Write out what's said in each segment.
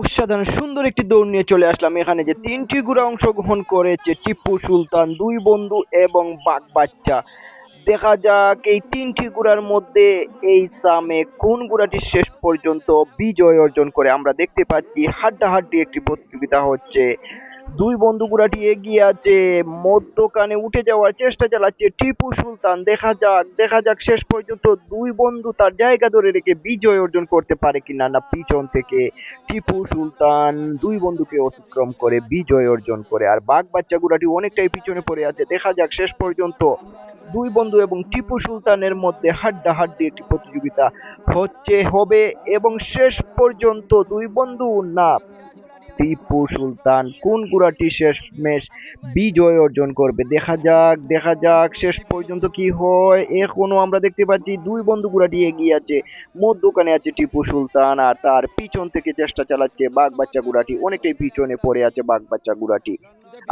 অসাধারণ সুন্দর একটি দৌড় নিয়ে চলে আসলাম। এখানে যে তিনটি গুড়া অংশগ্রহণ করেছে টিপু সুলতান, দুই বন্ধু এবং বাঘ বাচ্চা। দেখা যাক এই তিনটি গুড়ার মধ্যে এই সামে কোন গুড়াটি শেষ পর্যন্ত বিজয় অর্জন করে। আমরা দেখতে পাচ্ছি হাড্ডাহাড্ডি একটি প্রতিযোগিতা হচ্ছে। দুই বন্ধু গুড়াটি এগিয়ে আছে, মধ্যখানে উঠে যাওয়ার চেষ্টা চালাচ্ছে টিপু সুলতান। দেখা যাক দেখা যাক শেষ পর্যন্ত দুই বন্ধু তার জায়গা ধরে রেখে বিজয় অর্জন করতে পারে কিনা না পিছন থেকে। টিপু সুলতান দুই বন্ধুকে অতিক্রম করে বিজয় অর্জন করে আর বাঘ বাচ্চা গুড়াটি অনেকটাই পিছনে পড়ে আছে। দেখা যাক শেষ পর্যন্ত দুই বন্ধু এবং টিপু সুলতানের মধ্যে হাড্ডাহাড্ডি একটি প্রতিযোগিতা হচ্ছে, হবে এবং শেষ পর্যন্ত দুই বন্ধু না টিপু সুলতান। কোন গুড়াটি শেষ ম্যাচ বিজয় অর্জন করবে? দেখা যাক দেখা যাক, শেষ পর্যন্ত কি হয়। এখনও আমরা দেখতে পাচ্ছি দুই বন্ধু গুড়াটি এগিয়ে আছে। মধ্যখানে আছে টিপু সুলতান আর তার পিছন থেকে চেষ্টা চালাচ্ছে বাঘ বাচ্চা গুড়াটি। অনেকটাই পিছনে পড়ে আছে বাঘ বাচ্চা গুড়াটি।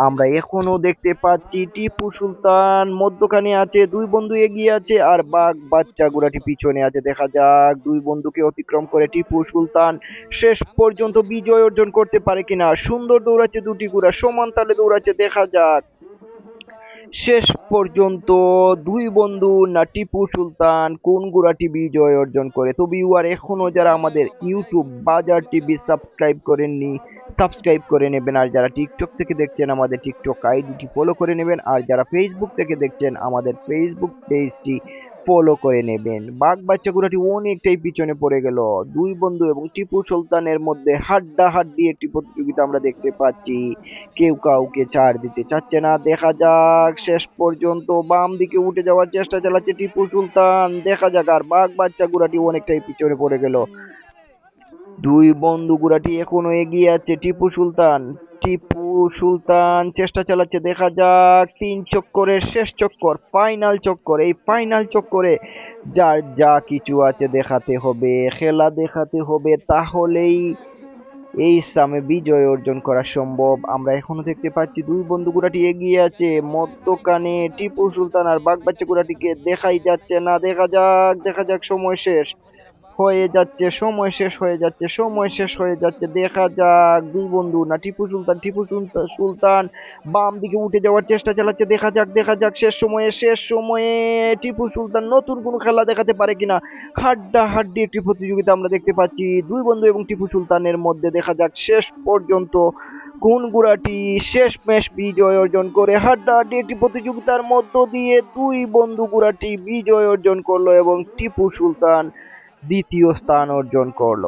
আমরা এখনও দেখতে পাচ্ছি টিপু সুলতান মধ্যখানে আছে, দুই বন্ধু এগিয়ে আছে আর বাঘ বাচ্চা গুড়াটি পিছনে আছে। দেখা যাক, দুই বন্ধুকে অতিক্রম করে টিপু সুলতান শেষ পর্যন্ত বিজয় অর্জন করতে পারে কিনা? সুন্দর দৌড়াচ্ছে দুটি গুড়া সমান তালে দৌড়াচ্ছে, দেখা যাক। শেষ পর্যন্ত দুই বন্ধু না টিপু সুলতান কোন গুড়াটি বিজয় অর্জন করে? তো ভিউয়ার এখনও যারা আমাদের ইউটিউব বাজার টিভি সাবস্ক্রাইব করেননি সাবস্ক্রাইব করে নেবেন। আর যারা টিকটক থেকে দেখছেন, আমাদের টিকটক আইডিটি ফলো করে নেবেন। আর যারা ফেসবুক থেকে দেখছেন, আমাদের ফেসবুক পেজটি ফলো করে নেবেন। বাঘ বাচ্চা গুড়াটি অনেকটাই পিছনে পড়ে গেল। দুই বন্ধু এবং টিপু সুলতানের মধ্যে হাড্ডা হাড্ডি একটি প্রতিযোগিতা আমরা দেখতে পাচ্ছি। কেউ কাউকে চার দিতে চাচ্ছে না। দেখা যাক, শেষ পর্যন্ত বাম দিকে উঠে যাওয়ার চেষ্টা চালাচ্ছে টিপু সুলতান। দেখা যাক, আর বাঘ বাচ্চা গুড়াটি অনেকটাই পিছনে পড়ে গেল। দুই বন্ধু গুড়াটি এখনও এগিয়ে আছে। টিপু সুলতান টিপু সুলতান চেষ্টা চালাচ্ছে, দেখা যাক, তিন চক্করের শেষ চক্কর ফাইনাল চক্কর, এই ফাইনাল চক্করে যার যা কিছু আছে দেখাতে হবে, খেলা দেখাতে হবে, তাহলেই এই সামে বিজয় অর্জন করা সম্ভব। আমরা এখনও দেখতে পাচ্ছি দুই বন্ধু গুড়াটি এগিয়ে আছে, মধ্যখানে টিপু সুলতান আর বাঘ বাচ্চা গুড়াটিকে দেখাই যাচ্ছে না। দেখা যাক দেখা যাক, সময় শেষ। হয়ে যাচ্ছে, সময় শেষ হয়ে যাচ্ছে, সময় শেষ হয়ে যাচ্ছে। দেখা যাক, দুই বন্ধু, না, টিপু সুলতান টিপু সুলতান বাম দিকে উঠে যাওয়ার চেষ্টা চালাচ্ছে। দেখা যাক দেখা যাক, শেষ সময়ে শেষ সময়ে টিপু সুলতান নতুন কোনো খেলা দেখাতে পারে কিনা। হাড্ডা হাড্ডি একটি প্রতিযোগিতা আমরা দেখতে পাচ্ছি দুই বন্ধু এবং টিপু সুলতানের মধ্যে। দেখা যাক, শেষ পর্যন্ত কোন গুড়াটি শেষ ম্যাচ বিজয় অর্জন করে। হাড্ডাহাড্ডি একটি প্রতিযোগিতার মধ্য দিয়ে দুই বন্ধু গুড়াটি বিজয় অর্জন করল এবং টিপু সুলতান দ্বিতীয় স্থান অর্জন করল